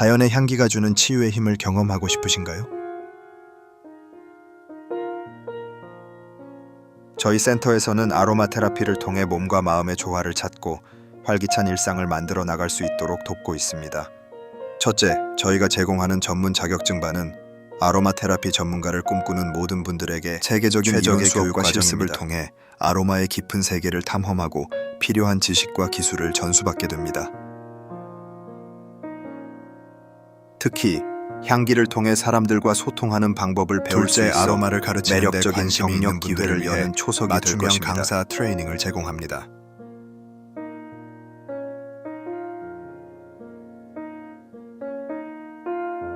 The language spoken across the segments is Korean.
자연의 향기가 주는 치유의 힘을 경험하고 싶으신가요? 저희 센터에서는 아로마 테라피를 통해 몸과 마음의 조화를 찾고 활기찬 일상을 만들어 나갈 수 있도록 돕고 있습니다. 첫째, 저희가 제공하는 전문 자격증 반은 아로마 테라피 전문가를 꿈꾸는 모든 분들에게 체계적인 최적의 이론 수업과 교육 실습을. 통해 아로마의 깊은 세계를 탐험하고 필요한 지식과 기술을 전수받게 됩니다. 특히 향기를 통해 사람들과 소통하는 방법을 배울 수 있어 아로마를 가르치는 데 매력적인 경력 기회를 여는 초석이 될 것입니다. 강사 트레이닝을 제공합니다.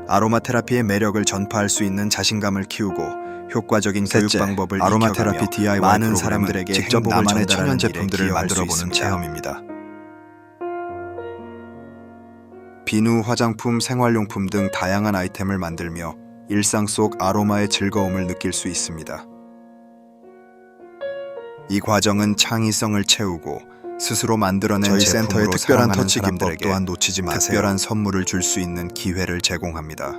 아로마 테라피의 매력을 전파할 수 있는 자신감을 키우고 효과적인 교육 방법을 아로마 테라피 DIY 많은 사람들에게 직접 나만의 천연 제품들을 만들어 보는 있습니다. 체험입니다. 비누, 화장품, 생활용품 등 다양한 아이템을 만들며 일상 속 아로마의 즐거움을 느낄 수 있습니다. 이 과정은 창의성을 채우고 스스로 만들어낸 저희 센터의 특별한 터치 기법 또한 놓치지 마세요. 특별한 선물을 줄 수 있는 기회를 제공합니다.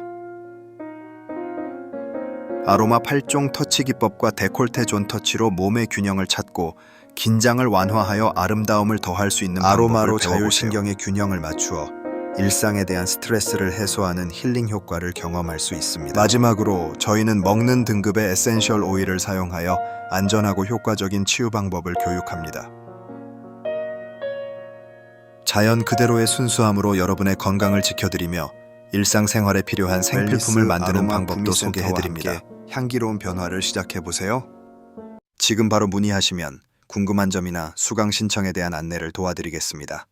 아로마 8종 터치 기법과 데콜테 존 터치로 몸의 균형을 찾고 긴장을 완화하여 아름다움을 더할 수 있는 아로마로. 자율신경의 균형을 맞추어 일상에 대한 스트레스를 해소하는 힐링 효과를 경험할 수 있습니다. 마지막으로 저희는 먹는 등급의 에센셜 오일을 사용하여 안전하고 효과적인 치유 방법을 교육합니다. 자연 그대로의 순수함으로 여러분의 건강을 지켜드리며 일상생활에 필요한 생필품을 만드는 방법도 소개해드립니다. 향기로운 변화를 시작해보세요. 지금 바로 문의하시면 궁금한 점이나 수강 신청에 대한 안내를 도와드리겠습니다.